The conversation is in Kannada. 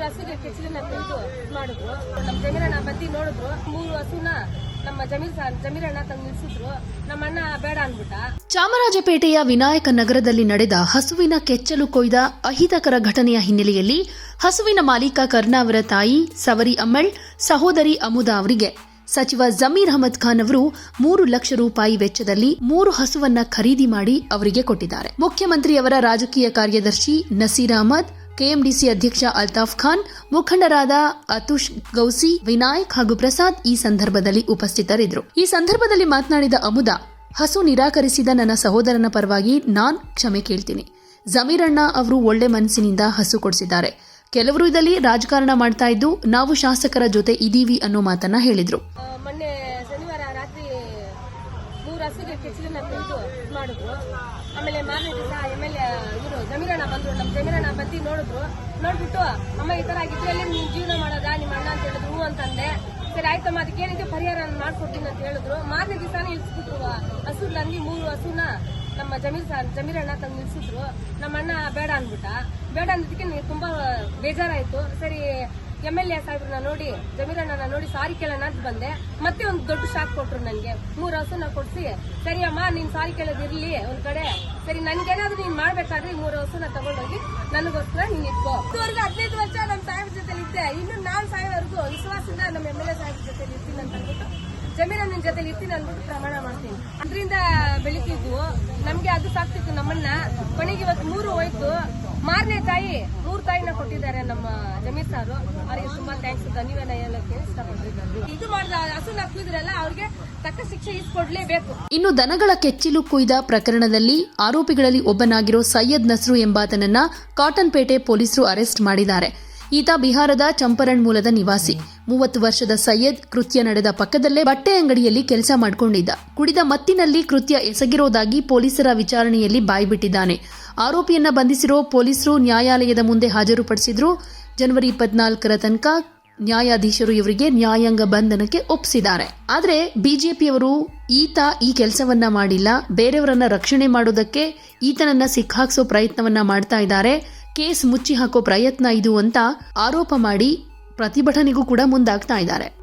ಮೂರು ಹಸುಗೆ ತೆಗೆದು ಮಾಡಿದ್ರು. ನಮ್ಮ ಜಮೀರಣ್ಣ ಬಂದು ನೋಡಿದ್ರು, ಮೂರು ಹಸುನ ನಮ್ಮ ಜಮೀರ್ ಜಮೀರಣ್ಣ ತಂದು ನಿಲ್ಸಿದ್ರು. ನಮ್ಮ ಅಣ್ಣ ಬೇಡ ಅನ್ಬಿಟ್ಟ ಚಾಮರಾಜಪೇಟೆಯ ವಿನಾಯಕ ನಗರದಲ್ಲಿ ನಡೆದ ಹಸುವಿನ ಕೆಚ್ಚಲು ಕೊಯ್ದ ಅಹಿತಕರ ಘಟನೆಯ ಹಿನ್ನೆಲೆಯಲ್ಲಿ ಹಸುವಿನ ಮಾಲೀಕ ಕರ್ನಾವರ ತಾಯಿ ಸವರಿ ಅಮ್ಮಳ್, ಸಹೋದರಿ ಅಮುದಾ ಅವರಿಗೆ ಸಚಿವ ಜಮೀರ್ ಅಹಮದ್ ಖಾನ್ ಅವರು ಮೂರು ಲಕ್ಷ ರೂಪಾಯಿ ವೆಚ್ಚದಲ್ಲಿ ಮೂರು ಹಸುವನ್ನ ಖರೀದಿ ಮಾಡಿ ಅವರಿಗೆ ಕೊಟ್ಟಿದ್ದಾರೆ. ಮುಖ್ಯಮಂತ್ರಿಯವರ ರಾಜಕೀಯ ಕಾರ್ಯದರ್ಶಿ ನಸೀರ್ ಅಹಮದ್ ಕೆಎಂಡಿಸಿ ಅಧ್ಯಕ್ಷ ಅಲ್ತಾಫ್ ಖಾನ್, ಮುಖಂಡರಾದ ಅತುಷ್ ಗೌಸಿ, ವಿನಾಯಕ್ ಹಾಗೂ ಪ್ರಸಾದ್ ಈ ಸಂದರ್ಭದಲ್ಲಿ ಉಪಸ್ಥಿತರಿದ್ದರು. ಈ ಸಂದರ್ಭದಲ್ಲಿ ಮಾತನಾಡಿದ ಅಮುದಾ, ಹಸು ನಿರಾಕರಿಸಿದ ನನ್ನ ಸಹೋದರನ ಪರವಾಗಿ ನಾನ್ ಕ್ಷಮೆ ಕೇಳ್ತೀನಿ. ಜಮೀರಣ್ಣ ಅವರು ಒಳ್ಳೆ ಮನಸ್ಸಿನಿಂದ ಹಸು ಕೊಡಿಸಿದ್ದಾರೆ. ಕೆಲವರು ಇದರಲ್ಲಿ ರಾಜಕಾರಣ ಮಾಡ್ತಾ ಇದ್ದು, ನಾವು ಶಾಸಕರ ಜೊತೆ ಇದೀವಿ ಅನ್ನೋ ಮಾತನ್ನ ಹೇಳಿದ್ರು. ಮೂರು ಕೆಚ್ಚಿದ್ರೆ ಕೆಚ್ಚಲನ್ನ ತೆಗೆದು ಮಾಡಿದ್ರು ಆಮೇಲೆ ಮಾರನೇ ದಿವಸ ಎಂ ಎಲ್ ಇವರು ಜಮೀರಣ್ಣ ಬಂದ್ರು ನಮ್ಮ ಜಮೀರಣ್ಣ ಬಂದು ನೋಡಿದ್ರು. ನೋಡ್ಬಿಟ್ಟು, ಅಮ್ಮ, ಈ ತರ ಇದ್ರಲ್ಲಿ ನೀನ್ ಜೀವನ ಮಾಡೋದಾ? ನಿಮ್ಮ ಅಣ್ಣ ಅಂತ ಹೇಳಿದ್ರು ಹೂ ಅಂತಂದೆ. ಸರಿ, ಆಯ್ತಮ್ಮ, ಅದಕ್ಕೆ ಏನಿದೆ ಪರಿಹಾರ ನಾನು ಮಾಡ್ಕೊಡ್ತೀನಿ ಅಂತ ಹೇಳಿದ್ರು. ಮಾರನೇ ದಿವಸನೇ ಇಳಿಸ್ಬಿಟ್ರು ಹಸು ನನಗೆ ಮೂರು ಹಸುನ ನಮ್ಮ ಜಮೀರ್ ಜಮೀರಣ್ಣ ತಂದು ನಿಲ್ಸಿದ್ರು. ನಮ್ಮ ಅಣ್ಣ ಬೇಡ ಅಂದ್ಬಿಟ್ಟ. ಬೇಡ ಅಂದಿದ್ದಕ್ಕೆ ನನಗೆ ತುಂಬಾ ಬೇಜಾರಾಯ್ತು. ಸರಿ ಎಂ ಎಲ್ ಎ ಸಾಹೇಬ್ರನ್ನ ನೋಡಿ, ಜಮೀರಣ್ಣನ ನೋಡಿ ಸಾರಿ ಕೇಳೋಣ ಅಂತ ಬಂದೆ. ಮತ್ತೆ ಒಂದು ದೊಡ್ಡ ಶಾಕ್ ಕೊಟ್ರು ನನಗೆ. ಮೂರು ಹಸುನ ಕೊಡ್ಸಿ ಸರಿ ಅಮ್ಮ ನೀನ್ ಸಾರಿ ಕೇಳೋದಿರ್ಲಿ ಒಂದ್ ಕಡೆ. ಸರಿ, ನನ್ಗೇನಾದ್ರೂ ನೀನ್ ಮಾಡ್ಬೇಕಾದ್ರೆ ಈ ಮೂರು ಹಸುನ ತಗೊಂಡೋಗಿ ನನಗೋಸ್ಕರ ನೀನ್ ಇಟ್ಕೋ. ಇದುವರೆಗೂ ಹದಿನೈದು ವರ್ಷ ನಮ್ಮ ಸಾಹೇಬ್ ಜೊತೆ ಇದ್ದೆ. ಇನ್ನು ನಾನು ಸಾಯೋವರೆಗೂ ವಿಶ್ವಾಸದಿಂದ ನಮ್ಮ ಎಂ ಎಲ್ ಎ ಸಾಹೇಬ್ ಜೊತೆ ಇರ್ತೀನಿ ಅಂತ ಅಂದ್ಬಿಟ್ಟು, ಜಮೀರಣ್ಣನ ಜೊತೆ ಇರ್ತೀನಿ ಅಂದ್ಬಿಟ್ಟು ಪ್ರಮಾಣ ಮಾಡ್ತೀನಿ. ಅದರಿಂದ ಬೆಳಿತಿದ್ವು. ನಮ್ಗೆ ಅದು ಸಾಕ್ತಿತ್ತು ನಮ್ಮನ್ನ. ಕೊನೆಗೆ ಇವತ್ತು ಮೂರು ಹೋಯ್ತು. ಮಾರನೇ ತಾಯಿ ತಾಯಿನ ಕೊಟ್ಟಿದ್ದಾರೆ ನಮ್ಮ ಜಮೀರ್ ಸಾರು. ಅವರಿಗೆ ತುಂಬಾ ಥ್ಯಾಂಕ್ಸ್ ಧನ್ಯವಾದ ಹೇಳಕ್ಕೆ ಇಷ್ಟಪಡ್ತಿದ್ದಾರೆ ಇದು ಮಾಡಿದ ಹಸುನ ನಕ್ಕಿದ್ರೆಲ್ಲ ಅವ್ರಿಗೆ ತಕ್ಕ ಶಿಕ್ಷೆ ಇಸ್ಕೊಡ್ಲೇಬೇಕು ಇನ್ನು ದನಗಳ ಕೆಚ್ಚಿಲು ಕುಯ್ದ ಪ್ರಕರಣದಲ್ಲಿ ಆರೋಪಿಗಳಲ್ಲಿ ಒಬ್ಬನಾಗಿರೋ ಸೈಯದ್ ನಸ್ರು ಎಂಬಾತನನ್ನ ಕಾಟನ್ಪೇಟೆ ಪೊಲೀಸರು ಅರೆಸ್ಟ್ ಮಾಡಿದ್ದಾರೆ. ಈತ ಬಿಹಾರದ ಚಂಪರಣ್ ಮೂಲದ ನಿವಾಸಿ. ಮೂವತ್ತು ವರ್ಷದ ಸೈಯದ್ ಕೃತ್ಯ ನಡೆದ ಪಕ್ಕದಲ್ಲೇ ಬಟ್ಟೆ ಅಂಗಡಿಯಲ್ಲಿ ಕೆಲಸ ಮಾಡಿಕೊಂಡಿದ್ದ. ಕುಡಿದ ಮತ್ತಿನಲ್ಲಿ ಕೃತ್ಯ ಎಸಗಿರೋದಾಗಿ ಪೊಲೀಸರ ವಿಚಾರಣೆಯಲ್ಲಿ ಬಾಯ್ಬಿಟ್ಟಿದ್ದಾನೆ. ಆರೋಪಿಯನ್ನ ಬಂಧಿಸಿರೋ ಪೊಲೀಸರು ನ್ಯಾಯಾಲಯದ ಮುಂದೆ ಹಾಜರುಪಡಿಸಿದ್ರು. ಜನವರಿ ಇಪ್ಪತ್ನಾಲ್ಕರ ತನಕ ನ್ಯಾಯಾಧೀಶರು ಇವರಿಗೆ ನ್ಯಾಯಾಂಗ ಬಂಧನಕ್ಕೆ ಒಪ್ಪಿಸಿದ್ದಾರೆ. ಆದರೆ ಬಿಜೆಪಿಯವರು ಈತ ಈ ಕೆಲಸವನ್ನ ಮಾಡಿಲ್ಲ, ಬೇರೆಯವರನ್ನ ರಕ್ಷಣೆ ಮಾಡೋದಕ್ಕೆ ಈತನನ್ನ ಸಿಕ್ಕಾಕ್ಸೋ ಪ್ರಯತ್ನವನ್ನ ಮಾಡ್ತಾ ಇದ್ದಾರೆ. ಕೇಸ್ ಮುಚ್ಚಿ ಹಾಕೋ ಪ್ರಯತ್ನ ಇದು ಅಂತ ಆರೋಪ ಮಾಡಿ ಪ್ರತಿಭಟನೆಗೂ ಕೂಡ ಮುಂದಾಗ್ತಾ ಇದ್ದಾರೆ.